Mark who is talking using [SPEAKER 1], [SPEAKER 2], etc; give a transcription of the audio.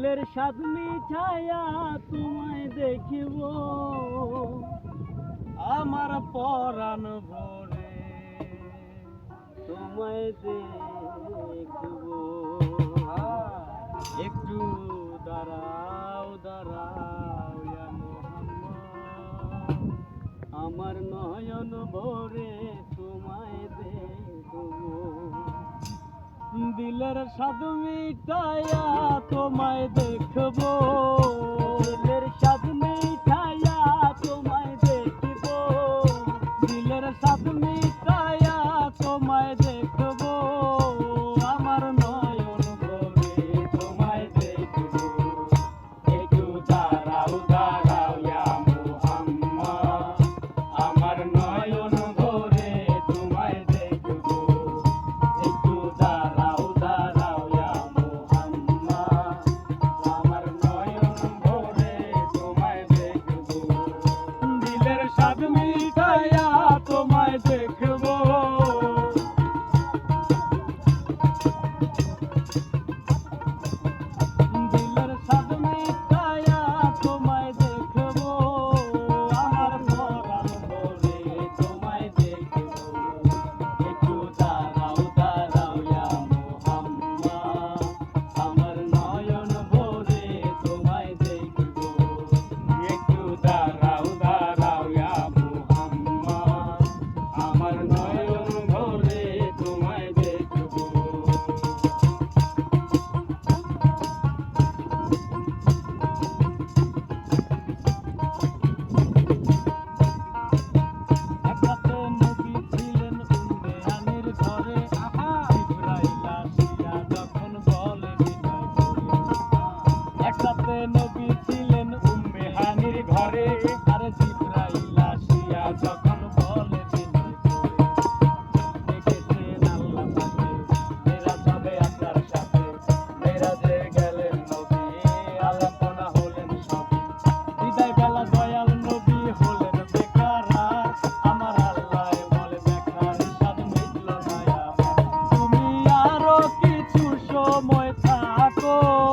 [SPEAKER 1] দিলের স্বাদ মিঠায়া তোমায় দেখিব। আমার পরাণ ভরে তোমায় দেখব। হ্যাঁ, একটু দাঁড়াও দাঁড়াও আমার নয়ন ভরে মনের সাধু তোমায় দেখব। দিলের সাধু তোমায় দেখব। দিলের সাধু তোমায় আমার নয়ন তোমায় দেখব। একটু দাঁড়াও দাঁড়াও ইয়া মুহাম্মদ। আমার নয় 再呀 সময় থাকো।